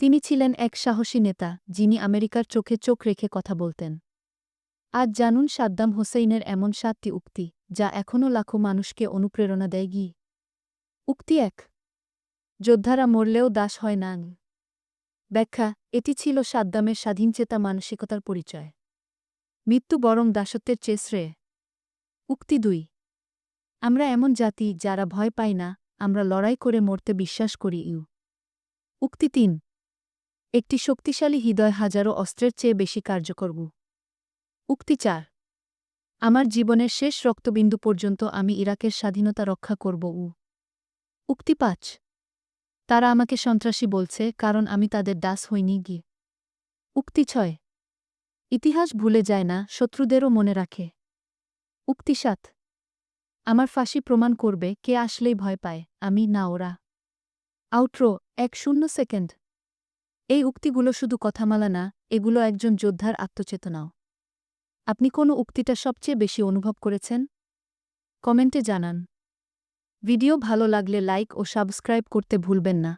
তিনি ছিলেন এক সাহসী নেতা, যিনি আমেরিকার চোখে চোখ রেখে কথা বলতেন। আজ জানুন সাদ্দাম হোসেইনের এমন সাতটি উক্তি, যা এখনও লাখো মানুষকে অনুপ্রেরণা দেয় গি উক্তি এক, যোদ্ধারা মরলেও দাস হয় না। ব্যাখ্যা, এটি ছিল সাদ্দামের স্বাধীনচেতা মানসিকতার পরিচয়। মৃত্যু বরং দাসত্বের চেয়ে শ্রেয়। উক্তি দুই, আমরা এমন জাতি যারা ভয় পাই না, আমরা লড়াই করে মরতে বিশ্বাস করি ইউ। উক্তি তিন একটি শক্তিশালী হৃদয় হাজারো অস্ত্রের চেয়ে বেশি কার্যকর উক্তি চার। আমার জীবনের শেষ রক্তবিন্দু পর্যন্ত আমি ইরাকের স্বাধীনতা রক্ষা করব উ। উক্তি পাঁচ। তারা আমাকে সন্ত্রাসী বলছে, কারণ আমি তাদের দাস হইনি গিয়ে উক্তি ছয়। ইতিহাস ভুলে যায় না, শত্রুদেরও মনে রাখে। উক্তি সাত। আমার ফাঁসি প্রমাণ করবে, কে আসলেই ভয় পায়, আমি না ওরা। আউট্রো, এক শূন্য সেকেন্ড। এই উক্তিগুলো শুধু কথামালা না, এগুলো একজন যোদ্ধার আত্মচেতনাও। আপনি কোনো উক্তিটা সবচেয়ে বেশি অনুভব করেছেন? কমেন্টে জানান। ভিডিও ভালো লাগলে লাইক ও সাবস্ক্রাইব করতে ভুলবেন না।